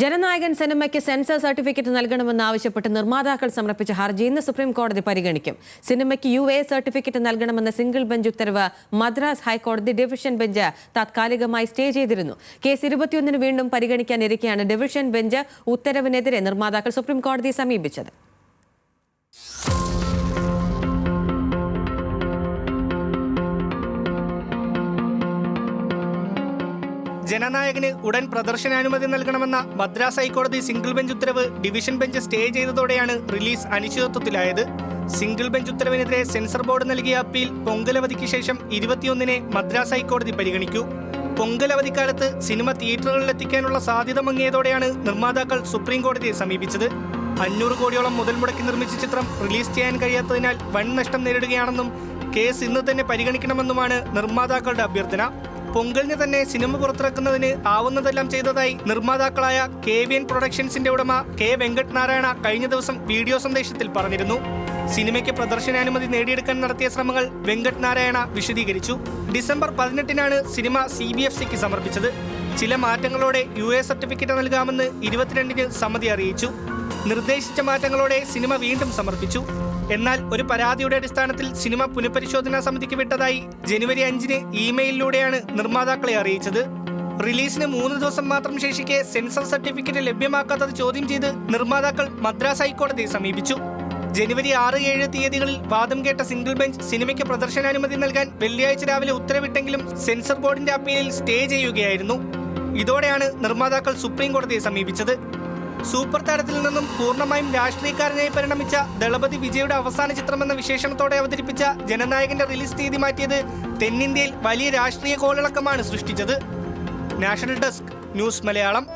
ജനനായകൻ സിനിമയ്ക്ക് sensor certificate നൽകണമെന്നാവശ്യപ്പെട്ട് നിർമ്മാതാക്കൾ സമർപ്പിച്ച ഹർജി ഇന്ന് സുപ്രീം കോടതി പരിഗണിക്കും. സിനിമയ്ക്ക് യു എ സർട്ടിഫിക്കറ്റ് നൽകണമെന്ന സിംഗിൾ ബെഞ്ച് ഉത്തരവ് മദ്രാസ് ഹൈക്കോടതി ഡിവിഷൻ ബെഞ്ച് താത്കാലികമായി സ്റ്റേ ചെയ്തിരുന്നു. കേസ് ഇരുപത്തിയൊന്നിന് വീണ്ടും പരിഗണിക്കാനിരിക്കെയാണ് ഡിവിഷൻ ബെഞ്ച് ഉത്തരവിനെതിരെ നിർമ്മാതാക്കൾ സുപ്രീം കോടതിയെ സമീപിച്ചത്. ജനനായകന് ഉടൻ പ്രദർശനാനുമതി നൽകണമെന്ന മദ്രാസ് ഹൈക്കോടതി സിംഗിൾ ബെഞ്ച് ഉത്തരവ് ഡിവിഷൻ ബെഞ്ച് സ്റ്റേ ചെയ്തതോടെയാണ് റിലീസ് അനിശ്ചിതത്വത്തിലായത്. സിംഗിൾ ബെഞ്ച് ഉത്തരവിനെതിരെ സെൻസർ ബോർഡ് നൽകിയ അപ്പീൽ പൊങ്കലവധിക്ക് ശേഷം ഇരുപത്തിയൊന്നിനെ മദ്രാസ് ഹൈക്കോടതി പരിഗണിക്കൂ. പൊങ്കലവധിക്കാലത്ത് സിനിമ തിയേറ്ററുകളിൽ എത്തിക്കാനുള്ള സാധ്യത മങ്ങിയതോടെയാണ് നിർമ്മാതാക്കൾ സുപ്രീം കോടതിയെ സമീപിച്ചത്. അഞ്ഞൂറ് കോടിയോളം മുതൽ മുടക്കി നിർമ്മിച്ച ചിത്രം റിലീസ് ചെയ്യാൻ കഴിയാത്തതിനാൽ വൻ നഷ്ടം നേരിടുകയാണെന്നും കേസ് ഇന്ന് തന്നെ പരിഗണിക്കണമെന്നുമാണ് നിർമ്മാതാക്കളുടെ അഭ്യർത്ഥന. പൊങ്കലിന് തന്നെ സിനിമ പുറത്തിറക്കുന്നതിന് ആവുന്നതെല്ലാം ചെയ്തതായി നിർമ്മാതാക്കളായ കെ വി എൻ പ്രൊഡക്ഷൻസിന്റെ ഉടമ കെ വെങ്കട്ടനാരായണ കഴിഞ്ഞ ദിവസം വീഡിയോ സന്ദേശത്തിൽ പറഞ്ഞിരുന്നു. സിനിമയ്ക്ക് പ്രദർശനാനുമതി നേടിയെടുക്കാൻ നടത്തിയ ശ്രമങ്ങൾ വെങ്കട്ടനാരായണ വിശദീകരിച്ചു. ഡിസംബർ പതിനെട്ടിനാണ് സിനിമ സി ബി എഫ് സിക്ക് സമർപ്പിച്ചത്. ചില മാറ്റങ്ങളോടെ യു എ സർട്ടിഫിക്കറ്റ് നൽകാമെന്ന് ഇരുപത്തിരണ്ടിന് സമിതി അറിയിച്ചു. നിർദ്ദേശിച്ച മാറ്റങ്ങളോടെ സിനിമ വീണ്ടും സമർപ്പിച്ചു. എന്നാൽ ഒരു പരാതിയുടെ അടിസ്ഥാനത്തിൽ സിനിമ പുനഃപരിശോധനാ സമിതിക്ക് വിട്ടതായി ജനുവരി അഞ്ചിന് ഇമെയിലിലൂടെയാണ് നിർമ്മാതാക്കളെ അറിയിച്ചത്. റിലീസിന് മൂന്ന് ദിവസം മാത്രം ശേഷിക്കെ സെൻസർ സർട്ടിഫിക്കറ്റ് ലഭ്യമാക്കാത്തത് ചോദ്യം ചെയ്ത് നിർമ്മാതാക്കൾ മദ്രാസ് ഹൈക്കോടതിയെ സമീപിച്ചു. ജനുവരി ആറ് ഏഴ് തീയതികളിൽ വാദം കേട്ട സിംഗിൾ ബെഞ്ച് സിനിമയ്ക്ക് പ്രദർശനാനുമതി നൽകാൻ വെള്ളിയാഴ്ച രാവിലെ ഉത്തരവിട്ടെങ്കിലും സെൻസർ ബോർഡിന്റെ അപ്പീലിൽ സ്റ്റേ ചെയ്യുകയായിരുന്നു. ഇതോടെയാണ് നിർമ്മാതാക്കൾ സുപ്രീം കോടതിയെ സമീപിച്ചത്. സൂപ്പർ താരത്തിൽ നിന്നും പൂർണമായും രാഷ്ട്രീയക്കാരനായി പരിണമിച്ച ദളപതി വിജയുടെ അവസാന ചിത്രമെന്ന വിശേഷണത്തോടെ അവതരിപ്പിച്ച ജനനായകന്റെ റിലീസ് തീയതി മാറ്റിയത് തെന്നിന്ത്യയിൽ വലിയ രാഷ്ട്രീയ കോളിളക്കമാണ് സൃഷ്ടിച്ചത്. National desk news Malayalam.